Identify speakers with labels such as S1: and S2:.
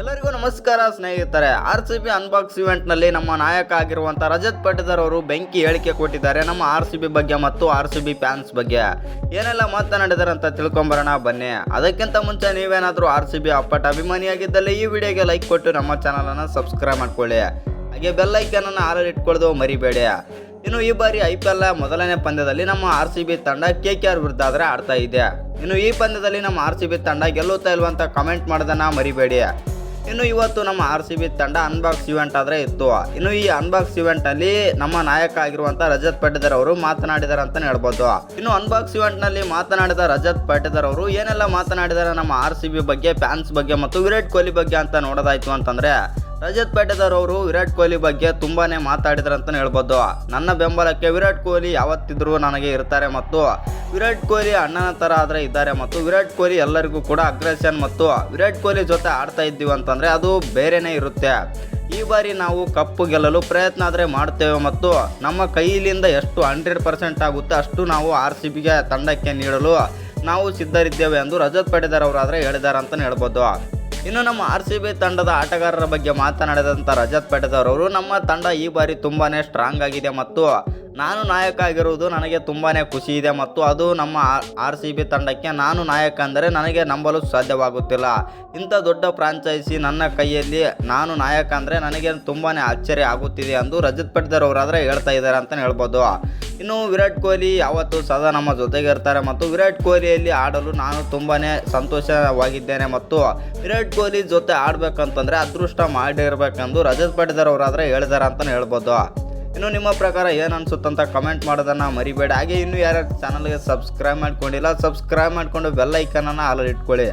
S1: ಎಲ್ಲರಿಗೂ ನಮಸ್ಕಾರ, ಸ್ನೇಹಿತರೆ. ಆರ್ ಸಿ ಬಿ ಅನ್ಬಾಕ್ಸ್ ಇವೆಂಟ್ನಲ್ಲಿ ನಮ್ಮ ನಾಯಕ ಆಗಿರುವಂತ ರಜತ್ ಪಟೇದರ್ ಅವರು ಬೆಂಕಿ ಹೇಳಿಕೆ ಕೊಟ್ಟಿದ್ದಾರೆ. ನಮ್ಮ ಆರ್ ಸಿ ಬಿ ಬಗ್ಗೆ ಮತ್ತು ಆರ್ ಸಿ ಬಿ ಫ್ಯಾನ್ಸ್ ಬಗ್ಗೆ. ಏನೆಲ್ಲ ಮಾತನಾಡಿದಾರೆ ಅಂತ ತಿಳ್ಕೊಂಬರೋಣ, ಬನ್ನಿ. ಅದಕ್ಕಿಂತ ಮುಂಚೆ ನೀವೇನಾದ್ರೂ ಆರ್ ಸಿ ಬಿ ಅಪ್ಪಟ ಅಭಿಮಾನಿಯಾಗಿದ್ದಲ್ಲಿ ಈ ವಿಡಿಯೋಗೆ ಲೈಕ್ ಕೊಟ್ಟು ನಮ್ಮ ಚಾನಲನ್ನು ಸಬ್ಸ್ಕ್ರೈಬ್ ಮಾಡ್ಕೊಳ್ಳಿ. ಹಾಗೆ ಬೆಲ್ ಐಕನ್ ಅನ್ನು ಆರಲ್ಲಿ ಇಟ್ಕೊಳ್ಳೋದು ಮರಿಬೇಡಿ. ಇನ್ನು ಈ ಬಾರಿ ಐ ಪಿ ಎಲ್ ಮೊದಲನೇ ಪಂದ್ಯದಲ್ಲಿ ನಮ್ಮ ಆರ್ ಸಿ ಬಿ ತಂಡ ಕೆ ಕೆ ಆರ್ ವಿರುದ್ಧ ಆದರೆ ಆಡ್ತಾ ಇದೆ. ಇನ್ನು ಈ ಪಂದ್ಯದಲ್ಲಿ ನಮ್ಮ ಆರ್ ಸಿ ಬಿ ತಂಡ ಗೆಲ್ಲುತ್ತಾ ಇಲ್ವಂತ ಕಮೆಂಟ್ ಮಾಡೋದನ್ನ ಮರಿಬೇಡಿ. ಇನ್ನು ಇವತ್ತು ನಮ್ಮ ಆರ್ ಸಿ ಬಿ ತಂಡ ಅನ್ಬಾಕ್ಸ್ ಇವೆಂಟ್ ಆದರೆ ಇತ್ತು. ಇನ್ನು ಈ ಅನ್ಬಾಕ್ಸ್ ಇವೆಂಟ್ ಅಲ್ಲಿ ನಮ್ಮ ನಾಯಕ ಆಗಿರುವಂತ ರಜತ್ ಪಟೇದರ್ ಅವರು ಮಾತನಾಡಿದಾರೆ ಅಂತ ಹೇಳ್ಬೋದು. ಇನ್ನು ಅನ್ಬಾಕ್ಸ್ ಇವೆಂಟ್ನಲ್ಲಿ ಮಾತನಾಡಿದ ರಜತ್ ಪಟೇದರ್ ಅವರು ಏನೆಲ್ಲ ಮಾತನಾಡಿದಾರೆ ನಮ್ಮ ಆರ್ ಸಿ ಬಿ ಬಗ್ಗೆ ಫ್ಯಾನ್ಸ್ ಬಗ್ಗೆ ಮತ್ತು ವಿರಾಟ್ ಕೊಹ್ಲಿ ಬಗ್ಗೆ ಅಂತ ನೋಡೋದಾಯ್ತು ಅಂತಂದ್ರೆ ರಜತ್ ಪೇಟೆದಾರ್ ಅವರು ವಿರಾಟ್ ಕೊಹ್ಲಿ ಬಗ್ಗೆ ತುಂಬಾನೇ ಮಾತಾಡಿದ್ರು ಅಂತಾನೆ ಹೇಳ್ಬೋದು. ನನ್ನ ಬೆಂಬಲಕ್ಕೆ ವಿರಾಟ್ ಕೊಹ್ಲಿ ಯಾವತ್ತಿದ್ರೂ ನನಗೆ ಇರ್ತಾರೆ ಮತ್ತು ವಿರಾಟ್ ಕೊಹ್ಲಿ ಅಣ್ಣನ ತರ ಆದ್ರೆ ಇದ್ದಾರೆ ಮತ್ತು ವಿರಾಟ್ ಕೊಹ್ಲಿ ಎಲ್ಲರಿಗೂ ಕೂಡ ಅಗ್ರೆಷನ್ ಮತ್ತು ವಿರಾಟ್ ಕೊಹ್ಲಿ ಜೊತೆ ಆಡ್ತಾ ಇದ್ದೀವಿ ಅಂತಂದ್ರೆ ಅದು ಬೇರೆನೇ ಇರುತ್ತೆ. ಈ ಬಾರಿ ನಾವು ಕಪ್ಪು ಗೆಲ್ಲಲು ಪ್ರಯತ್ನ ಆದರೆ ಮಾಡ್ತೇವೆ ಮತ್ತು ನಮ್ಮ ಕೈಲಿಂದ ಎಷ್ಟು ಹಂಡ್ರೆಡ್ ಪರ್ಸೆಂಟ್ ಆಗುತ್ತೆ ಅಷ್ಟು ನಾವು ಆರ್ ಸಿ ಬಿಗೆ ತಂಡಕ್ಕೆ ನೀಡಲು ನಾವು ಸಿದ್ಧರಿದ್ದೇವೆ ಎಂದು ರಜತ್ ಪಟೇದಾರ್ ಅವರಾದರೆ ಹೇಳಿದ್ದಾರೆ ಅಂತಲೇ ಹೇಳ್ಬೋದು. ಇನ್ನು ನಮ್ಮ ಆರ್ ಸಿ ಬಿ ತಂಡದ ಆಟಗಾರರ ಬಗ್ಗೆ ಮಾತನಾಡಿದಂಥ ರಜತ್ ಪಟೇದಾರ್ ಅವರು ನಮ್ಮ ತಂಡ ಈ ಬಾರಿ ತುಂಬಾ ಸ್ಟ್ರಾಂಗ್ ಆಗಿದೆ ಮತ್ತು ನಾನು ನಾಯಕ ಆಗಿರುವುದು ನನಗೆ ತುಂಬಾ ಖುಷಿ ಇದೆ ಮತ್ತು ಅದು ನಮ್ಮ ಆರ್ ಸಿ ಬಿ ತಂಡಕ್ಕೆ ನಾನು ನಾಯಕ ಅಂದರೆ ನನಗೆ ನಂಬಲು ಸಾಧ್ಯವಾಗುತ್ತಿಲ್ಲ. ಇಂಥ ದೊಡ್ಡ ಫ್ರಾಂಚೈಸಿ ನನ್ನ ಕೈಯಲ್ಲಿ ನಾನು ನಾಯಕ ಅಂದರೆ ನನಗೆ ತುಂಬಾ ಆಶ್ಚರ್ಯ ಆಗುತ್ತಿದೆ ಎಂದು ರಜತ್ ಪಟೇದಾರ್ ಅವರಾದರೆ ಹೇಳ್ತಾ ಇದ್ದಾರೆ ಅಂತಲೇ ಹೇಳ್ಬೋದು. ಇನ್ನು ವಿರಾಟ್ ಕೊಹ್ಲಿ ಯಾವತ್ತೂ ಸದಾ ನಮ್ಮ ಜೊತೆಗೆ ಇರ್ತಾರೆ ಮತ್ತು ವಿರಾಟ್ ಕೊಹ್ಲಿಯಲ್ಲಿ ಆಡಲು ನಾನು ತುಂಬಾ ಸಂತೋಷವಾಗಿದ್ದೇನೆ ಮತ್ತು ವಿರಾಟ್ ಕೊಹ್ಲಿ ಜೊತೆ ಆಡಬೇಕಂತಂದರೆ ಅದೃಷ್ಟ ಮಾಡಿರಬೇಕೆಂದು ರಜತ್ ಪಾಟೀದಾರ್ ಅವರಾದರೆ ಹೇಳಿದ್ದಾರೆ ಅಂತಲೇ ಹೇಳ್ಬೋದು. ಇನ್ನು ನಿಮ್ಮ ಪ್ರಕಾರ ಏನು ಅನ್ಸುತ್ತಂತ ಕಮೆಂಟ್ ಮಾಡೋದನ್ನು ಮರಿಬೇಡಿ. ಹಾಗೆ ಇನ್ನೂ ಯಾರ್ಯಾರು ಚಾನಲ್ಗೆ ಸಬ್ಸ್ಕ್ರೈಬ್ ಮಾಡ್ಕೊಂಡಿಲ್ಲ ಸಬ್ಸ್ಕ್ರೈಬ್ ಮಾಡಿಕೊಂಡು ಬೆಲ್ ಐಕನನ್ನು ಆಲ್ ಇಟ್ಕೊಳ್ಳಿ.